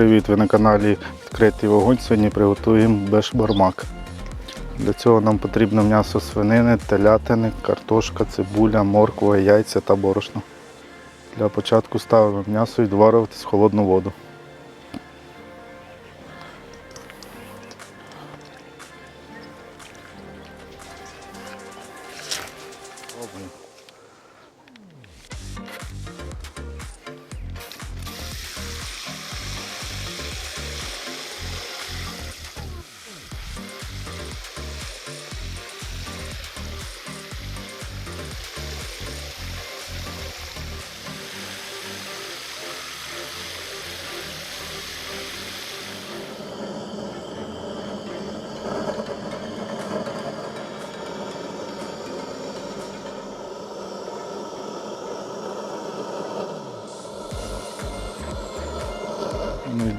привіт! Ви на каналі Відкритий вогонь. Сьогодні приготуємо бешбармак. Для цього нам потрібно м'ясо свинини, телятини, картошка, цибуля, морква, яйця та борошно. Для початку ставимо м'ясо і доварюватись в холодну воду.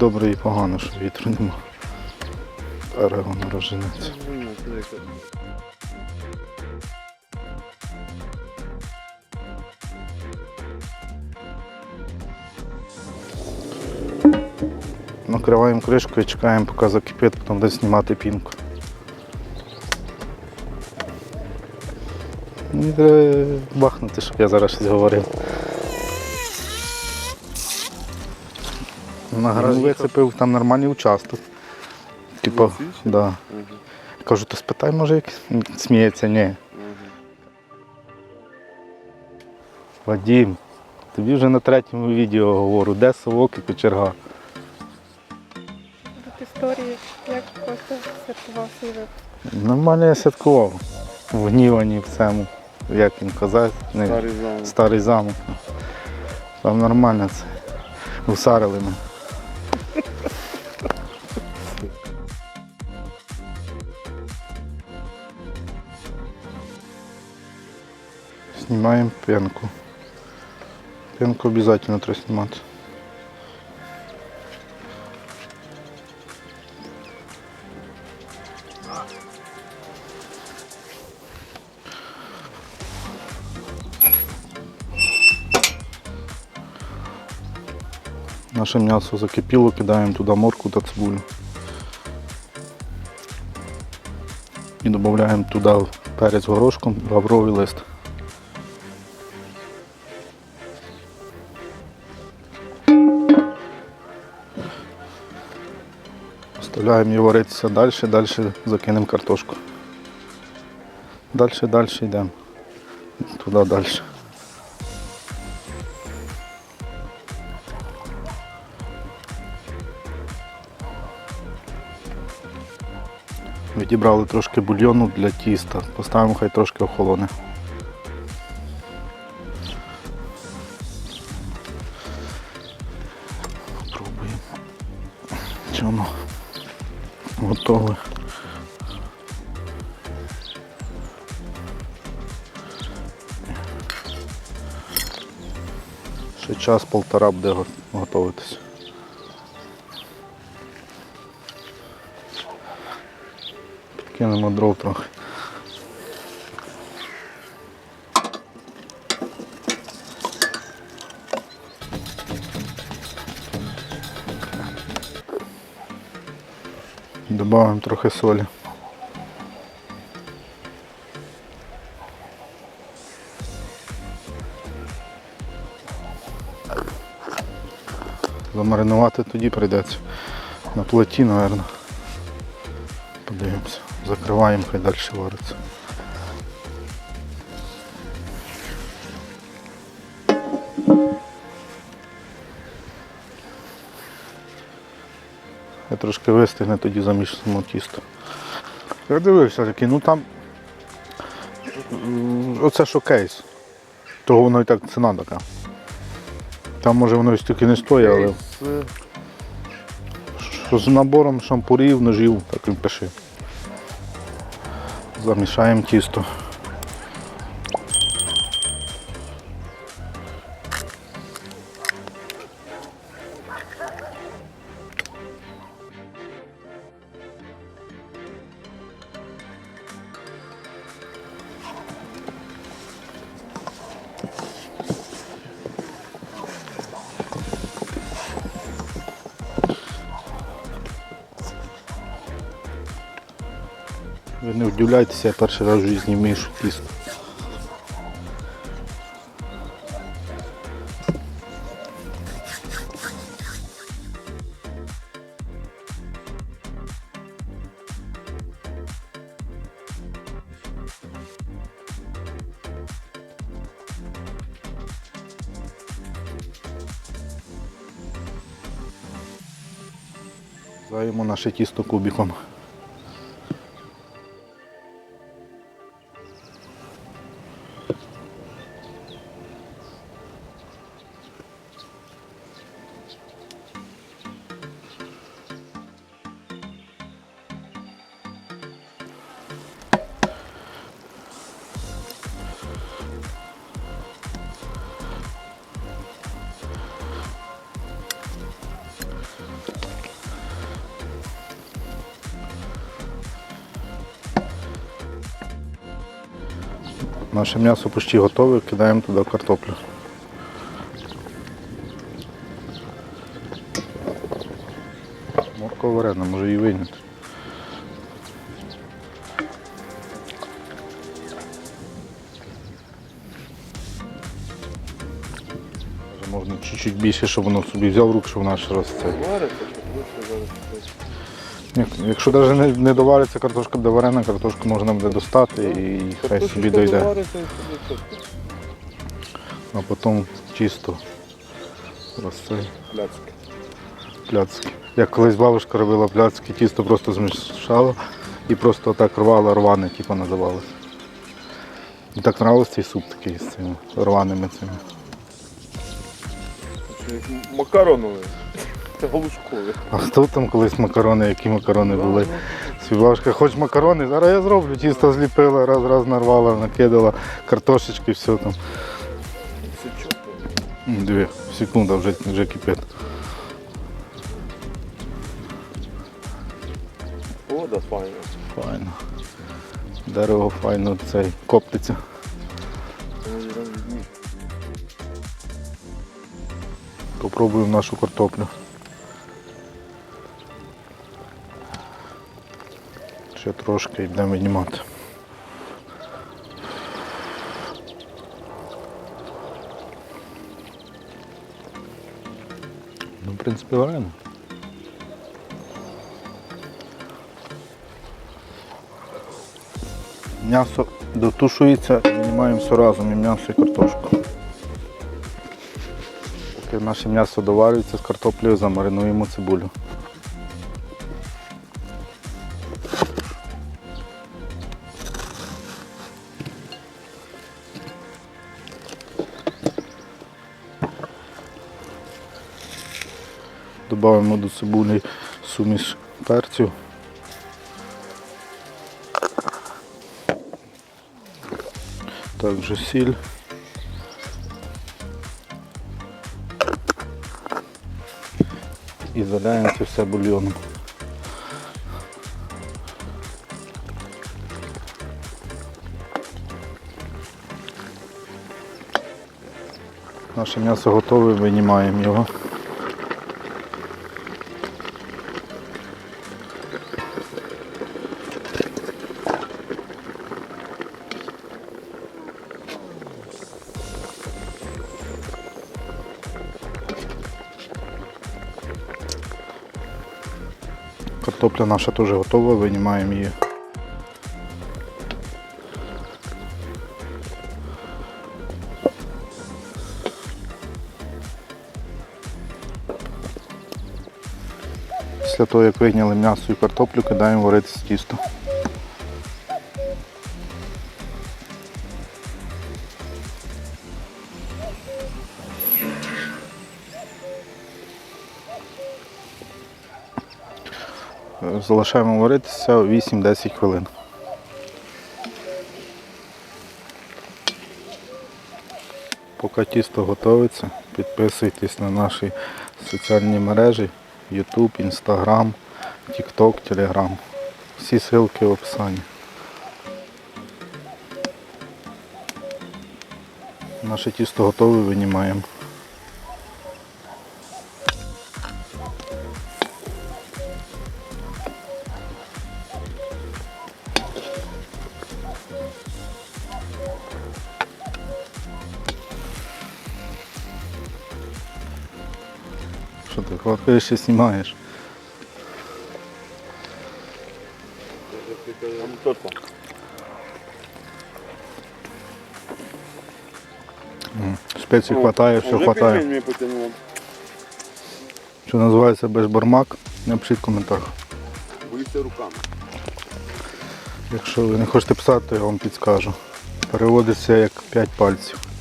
Добре і погано, що вітру нема. Зараз воно розженеться. Накриваємо кришкою, чекаємо, поки закипить, потім десь знімати пінку. Бахнути, щоб я зараз щось говорив. На граю вицепив там нормальний участок. Типу, да. Кажу, то спитай, може, як сміється, ні. Вадім, тобі вже на третьому відео говорю, де совок і кочерга. Тут історії, як просто святкував свій випуск. Нормально я святкував. В гнівані в цьому, як він казав, не, Старий замок. старий замок. Там нормально це. Усарили мене. Знімаємо пенку. Пенку обов'язково треба знімати. Наше м'ясо закипіло, кидаємо туди морку та цибулю. І додаємо туди перець горошком, лавровий лист. Оставляємо його варитися далі, далі закинемо картошку. Далі, далі йдемо. Туди далі. Відібрали трошки бульйону для тіста. Поставимо хай трошки охолоне. Пробуємо. Воно готове. Ще час-полтора буде го- готуватися. Кинемо дров трохи. Добавимо трохи солі. Замаринувати тоді прийдеться. На плиті, мабуть. Подивимося. Закриваємо, хай далі вариться. Трошки вистигне, тоді замішуємо тісто. Я дивився такий, ну там оце що кейс. Того воно і так ціна така. Там може воно і стільки не стоїть, але що з набором шампурів, ножів, так і пиши. Замішаємо тісто. Ви не удивляйтеся, я перший раз в житті мишу тісто. Заємо наше тісто кубиком. Наше м'ясо почти готове, кидаємо туди картоплю. Морква варена, може її вийняти. Можна чуть-чуть більше, щоб воно собі взяв рук, щоб вона ще раз Якщо навіть не, не довариться картошка буде варена, картошку можна буде достати і хай собі дойде. А потім чисто цей Пляцки. пляцки. Як колись бабушка робила пляцки, тісто просто змішала і просто так рвала, рване, типу називалося. І так нравився цей суп такий з цими рваними цими. Це Це галушкові. А хто там колись макарони, які макарони були? Свій хоч макарони, зараз я зроблю, тісто зліпила, раз раз нарвала, накидала, картошечки, все там. Дві, секунда, вже, вже кипить. Вода файна. Файно. Дерево файно цей коптиться. Попробуємо нашу картоплю. Ще трошки йдемо винімати. Ну, в принципі, варено. М'ясо дотушується, винімаємо все разом і м'ясо і картошку. Поки наше м'ясо доварюється з картоплею, замаринуємо цибулю. Додаємо до цибулі суміш перцю. Також сіль. і заляємо це все бульйоном. Наше м'ясо готове, винімаємо його. Картопля наша теж готова, винімаємо її. Після того, як вийняли м'ясо і картоплю, кидаємо варитися тісто. Залишаємо варитися 8-10 хвилин. Поки тісто готується, підписуйтесь на наші соціальні мережі YouTube, Instagram, TikTok, Telegram. Всі ссылки в описанні. Наше тісто готове, винімаємо. Прокладкою ще знімаєш. Хто-то. Хватає, все хватає. Що називається бешбармак, напишіть в коментарях. Боїться руками. Якщо ви не хочете писати, то я вам підскажу. Переводиться як 5 пальців.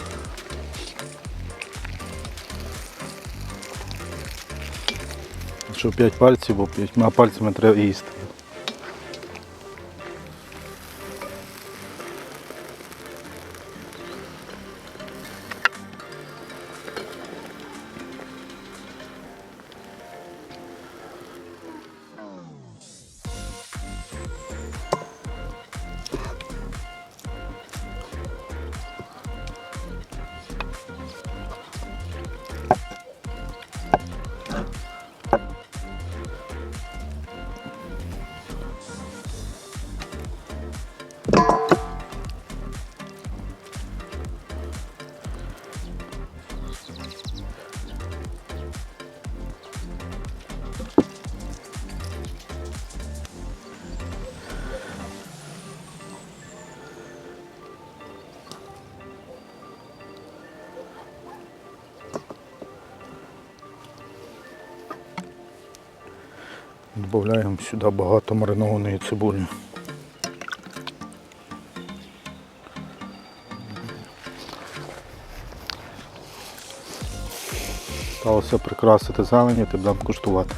Якщо 5 пальців, бо 5 пальцями треба їсти. Додаємо сюди багато маринованої цибулі. Сталося прикрасити зелені, ти будемо куштувати.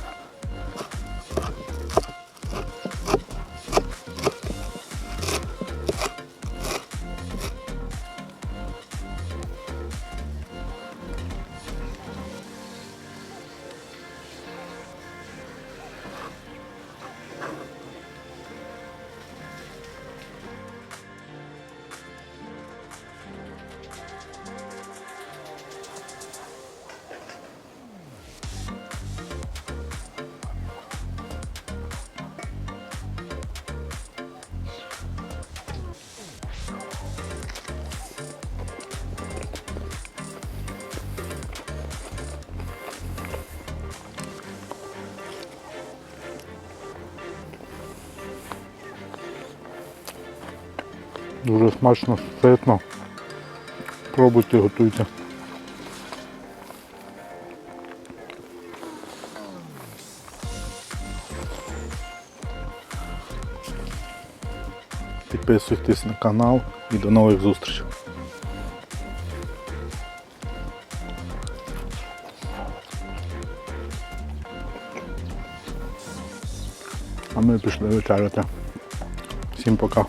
Дуже смачно, ситно. Пробуйте, готуйте. Підписуйтесь на канал і до нових зустрічей. А ми пішли вечеряти. Всім пока.